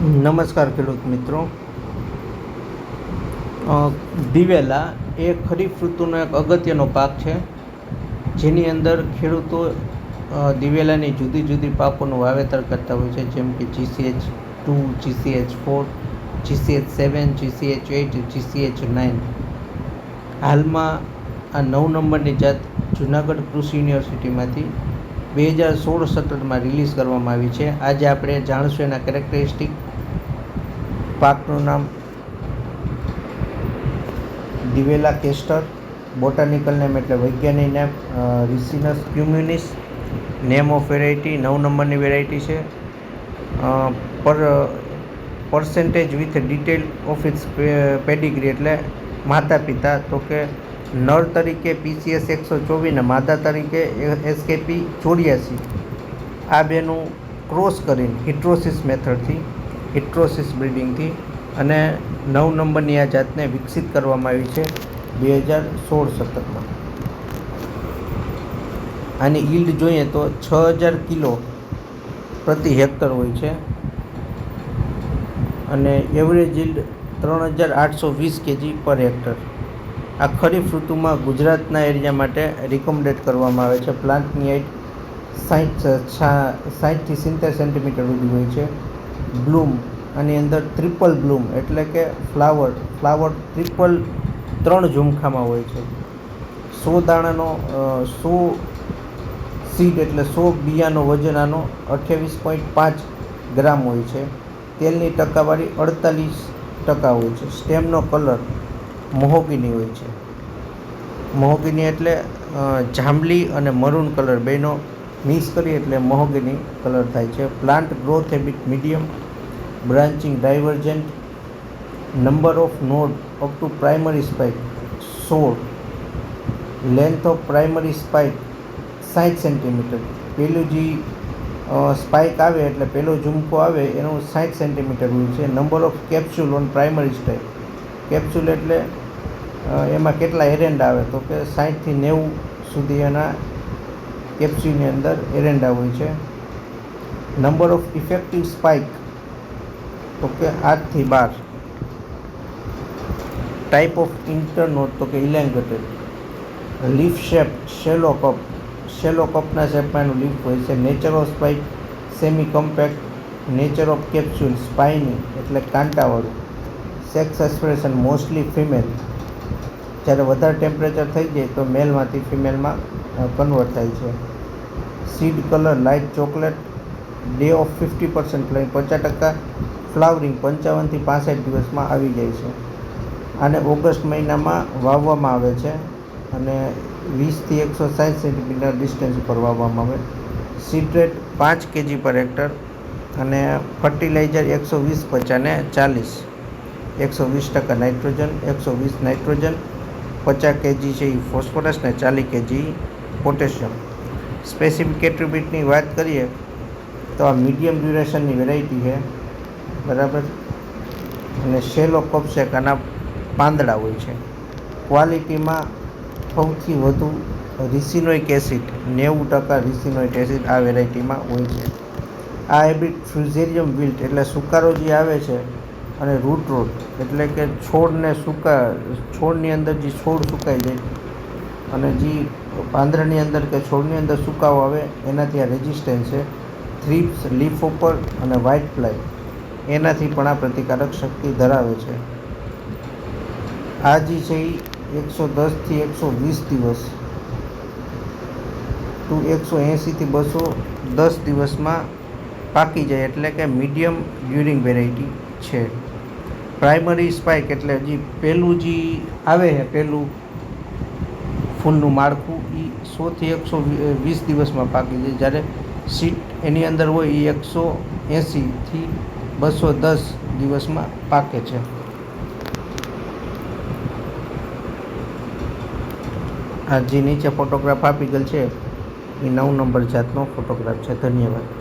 નમસ્કાર ખેડૂત મિત્રો. દિવેલા એ ખરીફ ઋતુનો એક અગત્યનો પાક છે. જેની અંદર ખેડૂતો દિવેલાની જુદી જુદી પાકોનું વાવેતર કરતા હોય છે. જેમ કે GCH two GCH four GCH seven GCH eight GCH nine. હાલમાં આ નવ નંબરની જાત જુનાગઢ કૃષિ યુનિવર્સિટીમાંથી બે હજાર સોળ સત્તરમાં રિલીઝ કરવામાં આવી છે. આજે આપણે જાણીશું એના કેરેક્ટરિસ્ટિક પાકનું નામ દિવેલા કેસ્ટર, બોટાનિકલ નેમ એટલે વૈજ્ઞાનિક name Ricinus communis, name of variety, નવ નંબરની વેરાયટી છે. પર, percentage with detail of its pedigree એટલે માતા પિતા, તો કે નર તરીકે પીસીએસ એકસો ચોવીસ ને માદા તરીકે એસકેપી ચોર્યાસી. આ બેનું ક્રોસ કરીને હિટ્રોસિસ મેથડથી હિટ્રોસિસ બ્રિડિંગથી અને નવ નંબરની આ જાતને વિકસિત કરવામાં આવી છે બે હજાર સોળ સત્તરમાં આની ઈલ્ડ જોઈએ તો છ હજાર કિલો પ્રતિ હેક્ટર હોય છે અને એવરેજ ઈલ્ડ ત્રણ હજાર આઠસો વીસ કેજી પર હેક્ટર. આ ખરીફ ઋતુમાં ગુજરાતના એરિયા માટે રિકમેન્ડેડ કરવામાં આવે છે. પ્લાન્ટની હાઈટ સાઠ સાઠથી સિત્તેર સેન્ટીમીટર સુધી હોય છે. બ્લૂમ, આની અંદર ટ્રિપલ બ્લૂમ એટલે કે ફ્લાવર ફ્લાવર ટ્રિપલ ત્રણ ઝુમખામાં હોય છે. સો દાણાનો સો સીડ એટલે સો બિયાનો વજન આનો અઠ્યાવીસ પોઈન્ટ પાંચ ગ્રામ હોય છે. તેલની ટકાવારી અડતાલીસ ટકા હોય છે. સ્ટેમનો કલર મોહોગીની હોય છે. મોહોગીની એટલે જાંબલી અને મરૂન કલર, બેનો મિક્સ કરીએ એટલે મહોગીની કલર થાય છે. Plant growth habit medium branching divergent number of node up to primary spike સોળ લેન્થ ઓફ પ્રાઇમરી સ્પાઇક સાઠ સેન્ટીમીટર પેલું જે સ્પાઇક આવે એટલે પેલો ઝુમકો આવે એનું સાઠ સેન્ટીમીટર હોય છે. Number of capsule on primary spike capsule એટલે એમાં કેટલા એરેન્ડ આવે? તો કે સાઠથી નેવું સુધી એના કેપ્સ્યુલની અંદર એરેન્ડા હોય છે. નંબર ઓફ ઇફેક્ટિવ સ્પાઇક તો કે આઠથી બાર. ટાઈપ ઓફ ઇન્ટરનોટ તો કે elongated leaf shape shallow cup shallow કપના શેપમાં એનું લીફ હોય છે. Nature of spike semi compact nature of capsule spiny એટલે કાંટાવાળું. સેક્સ એક્સપ્રેશન મોસ્ટલી ફિમેલ જ્યારે વધારે ટેમ્પરેચર થઈ જાય તો મેલમાંથી ફિમેલમાં કન્વર્ટ થાય છે. Seed colour light chocolate, day of fifty percent લઈ પચાસ ટકા ફ્લાવરિંગ પંચાવનથી પાસઠ દિવસમાં આવી જાય છે. આને ઓગસ્ટ મહિનામાં વાવવામાં આવે છે અને વીસથી એકસો સાઠ સેન્ટીમીટર ડિસ્ટન્સ ઉપર વાવવામાં આવે. સીટ્રેટ પાંચ કેજી પર હેક્ટર અને ફર્ટિલાઇઝર એકસો વીસ પચાને ચાલીસ. એકસો વીસ ટકા નાઇટ્રોજન, એકસો વીસ નાઇટ્રોજન, પચાસ કેજી છે એ ફોસ્ફરસ ને ચાલીસ કેજી પોટેશિયમ. સ્પેસિફિક એટ્રીબ્યુટની વાત કરીએ, તો આ મીડિયમ ડ્યુરેશનની વેરાયટી છે, બરાબર? અને શેલો કપસેક આના પાંદડા હોય છે. ક્વોલિટીમાં સૌથી વધુ રિસિનોઇક એસિડ, નેવું ટકા રિસિનોઇક એસિડ આ વેરાયટીમાં હોય છે. આ હેબિટ ફ્યુઝેરિયમ વિલ્ટ એટલે સુકારો જે આવે છે અને રૂટ રોટ, એટલે કે છોડને સુકા, છોડની અંદર જે છોડ સુકાઈ જાય અને જે પાંદડાની અંદર કે છોડની અંદર સુકાવો આવે, એનાથી આ રેઝિસ્ટન્સ છે. થ્રીપ્સ લીફ ઉપર અને વ્હાઇટ ફ્લાય એનાથી પણ આ પ્રતિકારક શક્તિ ધરાવે છે. આ જે છે એ એકસો દસથી એકસો વીસ દિવસ. ટુ એકસો એંશીથી બસો દસ દિવસમાં પાકી જાય એટલે કે મીડિયમ ડ્યુરિંગ વેરાયટી છે. પ્રાઇમરી સ્પાઇક એટલે જે પહેલું જે આવે છે પહેલું ફૂલનું માળખું એ સોથી એકસો વીસ દિવસમાં પાકી જાય. જ્યારે સીટ એની અંદર હોય એ એકસો એંસીથી બસો દસ દિવસમાં પાકે છે. આ જે નીચે ફોટોગ્રાફ આપી ગયેલ છે, એ નવ નંબર જાતનો ફોટોગ્રાફ છે. ધન્યવાદ.